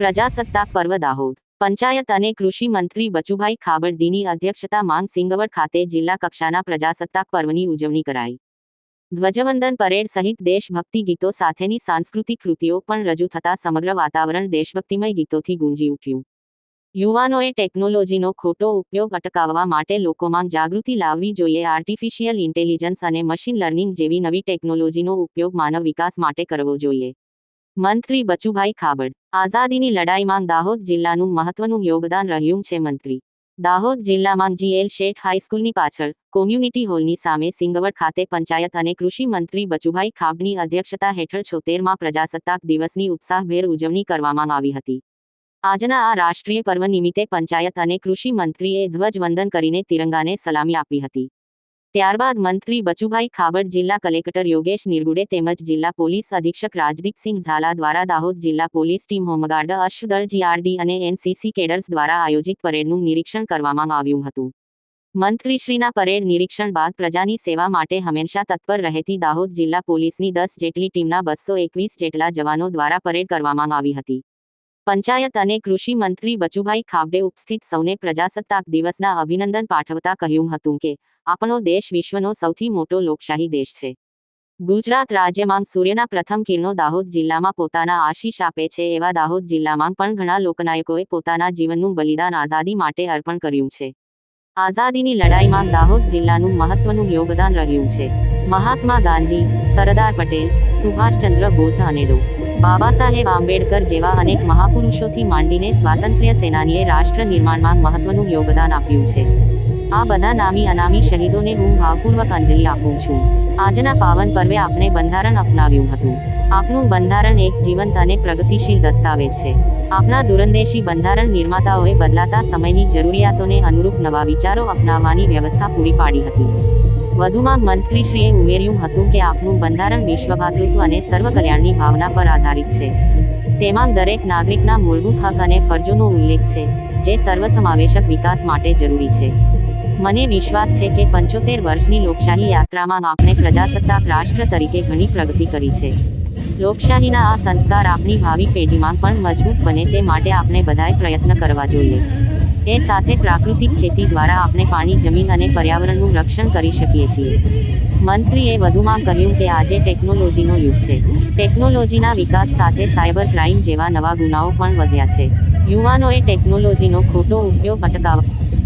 પ્રજાસત્તાક પર્વ દાહોદ. પંચાયત અને કૃષિ મંત્રી બચુભાઈ ખાબડડીની અધ્યક્ષતામાં સિંગવડ ખાતે જિલ્લા કક્ષાના પ્રજાસત્તાક પર્વની ઉજવણી કરાઈ. ધ્વજવંદન પરેડ સહિત દેશભક્તિ ગીતો સાથેની સાંસ્કૃતિક કૃતિઓ પણ રજૂ થતા સમગ્ર વાતાવરણ દેશભક્તિમય ગીતોથી ગુંજી ઉઠ્યું. યુવાનોએ ટેકનોલોજીનો ખોટો ઉપયોગ અટકાવવા માટે લોકોમાં જાગૃતિ લાવવી જોઈએ. આર્ટિફિશિયલ ઇન્ટેલિજન્સ અને મશીન લર્નિંગ જેવી નવી ટેકનોલોજીનો ઉપયોગ માનવ વિકાસ માટે કરવો જોઈએ. મંત્રી બચુભાઈ ખાબડ આઝાદીની લડાઈમાં દાહોદ જિલ્લાનું મહત્વનું યોગદાન રહ્યું છે મંત્રી. દાહોદ જિલ્લામાં જીએલ શેઠ હાઈસ્કૂલની પાછળ, કોમ્યુનિટી હોલની સામે સિંગવડ ખાતે પંચાયત અને કૃષિ મંત્રી બચુભાઈ ખાબની અધ્યક્ષતા હેઠળ છોતેરમાં પ્રજાસત્તાક દિવસની ઉત્સાહભેર ઉજવણી કરવામાં આવી હતી. આજના આ રાષ્ટ્રીય પર્વ નિમિત્તે પંચાયત અને કૃષિ મંત્રીએ ધ્વજવંદન કરીને તિરંગાને સલામી આપી હતી. ત્યારબાદ મંત્રી બચુભાઈ ખાબડ જિલ્લા કલેક્ટર યોગેશ નિર્ગુડે તેમજ જિલ્લા પોલીસ અધિક્ષક રાજદીપસિંહ ઝાલા દ્વારા દાહોદ જિલ્લા પોલીસ ટીમ હોમગાર્ડ અશ્વદળ જીઆરડી અને એનસીસી કેડર્સ દ્વારા આયોજિત પરેડનું નિરીક્ષણ કરવામાં આવ્યું હતું. મંત્રીશ્રીના પરેડ નિરીક્ષણ બાદ પ્રજાની સેવા માટે હંમેશા તત્પર રહેતી દાહોદ જિલ્લા પોલીસની દસ જેટલી ટીમના બસો એકવીસ જેટલા જવાનો દ્વારા પરેડ કરવામાં આવી હતી. પંચાયત અને કૃષિ મંત્રી બચુભાઈ ખાબડે ઉપસ્થિત સૌને પ્રજાસત્તાક દિવસના અભિનંદન પાઠવતા કહ્યું હતું કે, આપણો દેશ વિશ્વનો સૌથી મોટો લોકશાહી દેશ છે. ગુજરાત રાજ્યમાં સૂર્યના પ્રથમ કિરણો દાહોદ જિલ્લામાં પોતાના આશીષ આપે છે એવા દાહોદ જિલ્લામાં પણ ઘણા લોકનાયકોએ પોતાના જીવનનું બલિદાન આઝાદી માટે અર્પણ કર્યું છે. આઝાદીની લડાઈમાં દાહોદ જિલ્લાનું મહત્વનું યોગદાન રહ્યું છે. મહાત્મા ગાંધી, સરદાર પટેલ, સુભાષચંદ્ર બોઝ અને ડો. બાબા સાહેબ આંબેડકર જેવા અનેક મહાપુરુષોથી માંડીને સ્વાતંત્ર્ય સેનાનીએ રાષ્ટ્ર નિર્માણમાં મહત્વનું યોગદાન આપ્યું છે. આ બધા નામી અનામી શહીદોને હું ભાવપૂર્વક અંજલિ આપું છું. આજના પાવન પર્વે આપણે બંધારણ અપનાવ્યું હતું. આપણું બંધારણ એક જીવંત અને પ્રગતિશીલ દસ્તાવેજ છે. આપણા દૂરંદેશી બંધારણ નિર્માતાઓએ બદલાતા સમયની જરૂરિયાતોને અનુરૂપ નવા વિચારો અપનાવવાની વ્યવસ્થા પૂરી પાડી હતી. વધુમાં મંત્રીશ્રીએ ઉમેર્યું હતું કે આપનું બંધારણ વિશ્વભાતૃત્વ અને સર્વકલ્યાણની ભાવના પર આધારિત છે. તેમાં દરેક નાગરિકના મૂળભૂત હક અને ફરજોનો ઉલ્લેખ છે, જે સર્વસમાવેશક વિકાસ માટે જરૂરી છે. મને વિશ્વાસ છે કે પંચોતેર વર્ષની લોકશાહી યાત્રામાં આપણે પ્રજાસત્તાક રાષ્ટ્ર તરીકે ઘણી પ્રગતિ કરી છે. લોકશાહીના આ સંસ્કાર આપણી ભાવિ પેઢીમાં પણ મજબૂત બને તે માટે આપણે બધાએ પ્રયત્ન કરવા જોઈએ. એ સાથે પ્રાકૃતિક ખેતી દ્વારા આપણે પાણી, જમીન અને પર્યાવરણનું રક્ષણ કરી શકીએ છીએ. મંત્રીએ વધુમાં કહ્યું કે આજે ટેકનોલોજીનો યુગ છે. ટેકનોલોજીના વિકાસ સાથે સાયબર ક્રાઇમ જેવા નવા ગુનાઓ પણ વધ્યા છે. યુવાનોએ ટેકનોલોજીનો ખોટો ઉપયોગ અટકાવવા